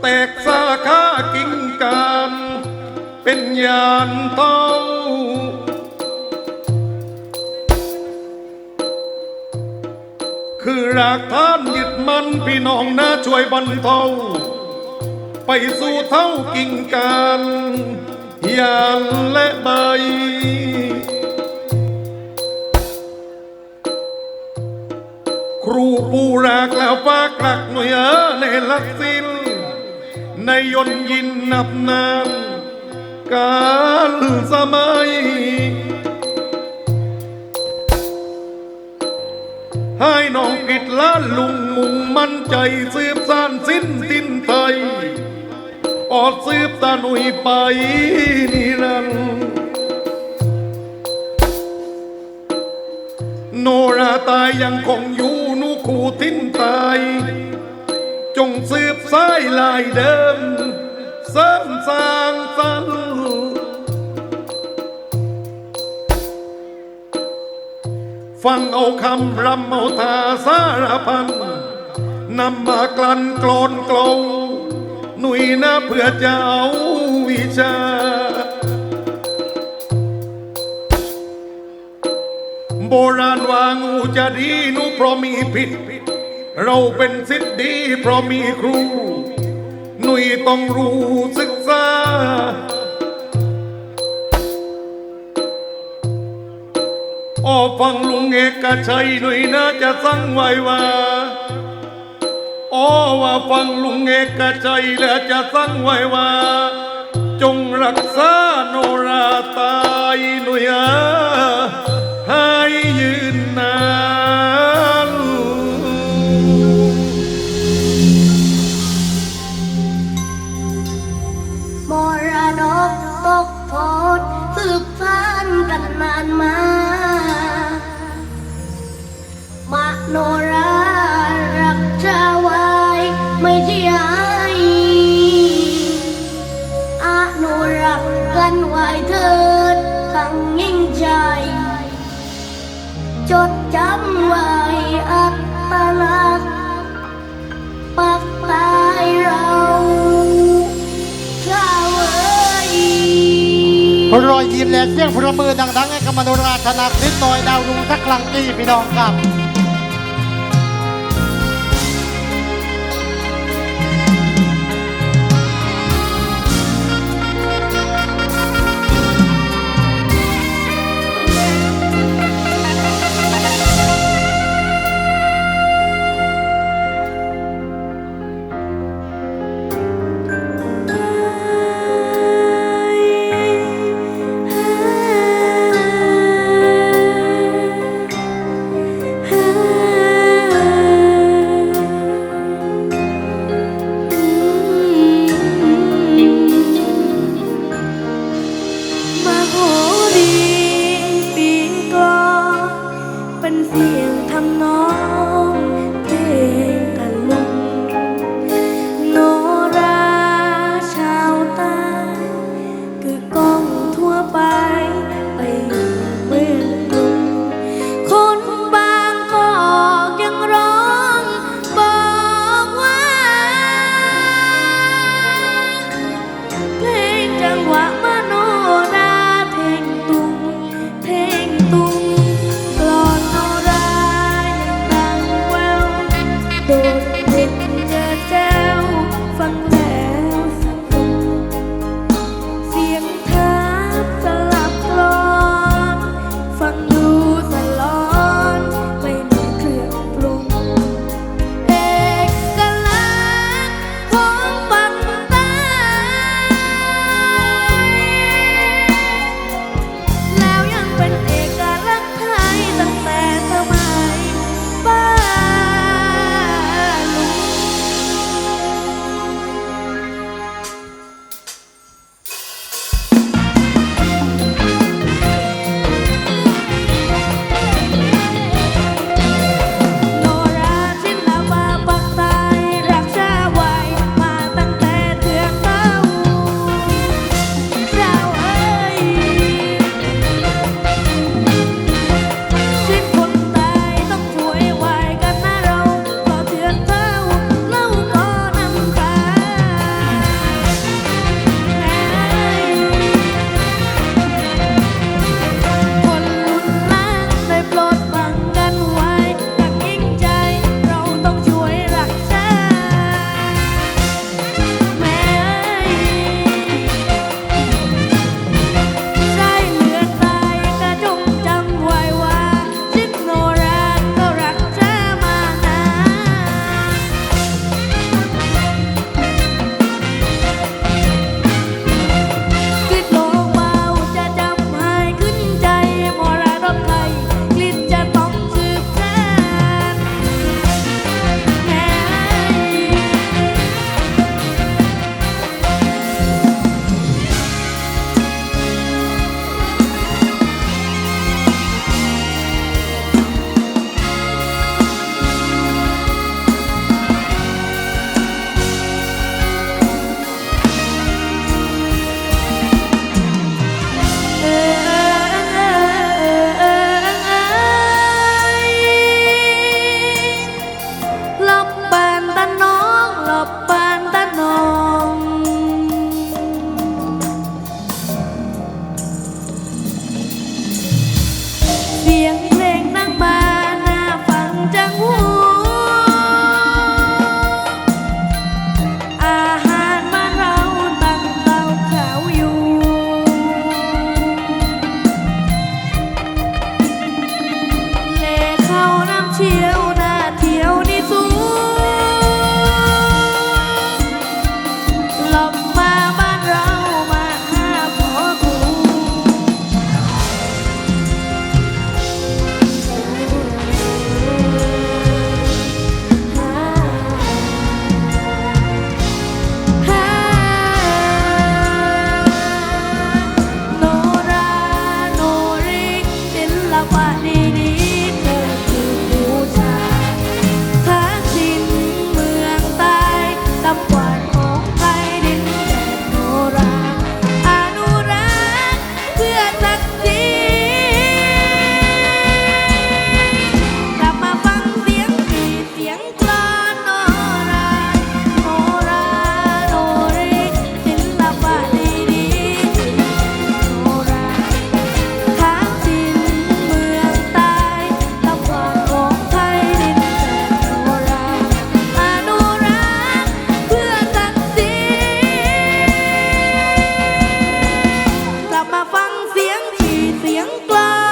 แตกสาขากิ่งกามเป็นยานเต้าคือรากท่านยึดมันพี่น้องนะช่วยบรรเทาไปสู่เท่ากิ่งการยานและใบครูผู้รักแล้วฝากรักหน่วยเออในลักสิน ในยนยินนับนานการสมัย ให้น้องกิดล้านลุงมุ่งมั่นใจสืบสานสิ้นสิ้นไทย ออดสืบตาหนุยไปนิรันโนราตายยังคงอยู่นุคูทิ้นตาย จงสืบสายลายเดิม เสริมสร้างสรรฟังเอาคำรำเอาทาสารพันนำมากลั่นกลอนกลงหนุ่ยนะเพื่อจะเอาวิชา โบราณวางูจะดีนูเพราะมีผิด เราเป็นสิทธิ์ดีเพราะมีครู หนุ่ยต้องรู้ศึกษาโอ้ฟังลุงเอกชัยหนุ่ยนะจะสั่งไว้ว่าโอ้ว่าฟังลุงเอกชัยแล้วจะสั่งไว้ว่า จงรักษาโนราตายหน่ยอะ จดจำไว้อัตลักษณ์ปักตายเราชาวเอ้ยรอยยิ้มและเสียงพระมือดังๆให้กับมโนราธนาคลิปหน่อยดาวรุ่งทักคลังกี้พี่น้องครับ สียงที่เสียงกลา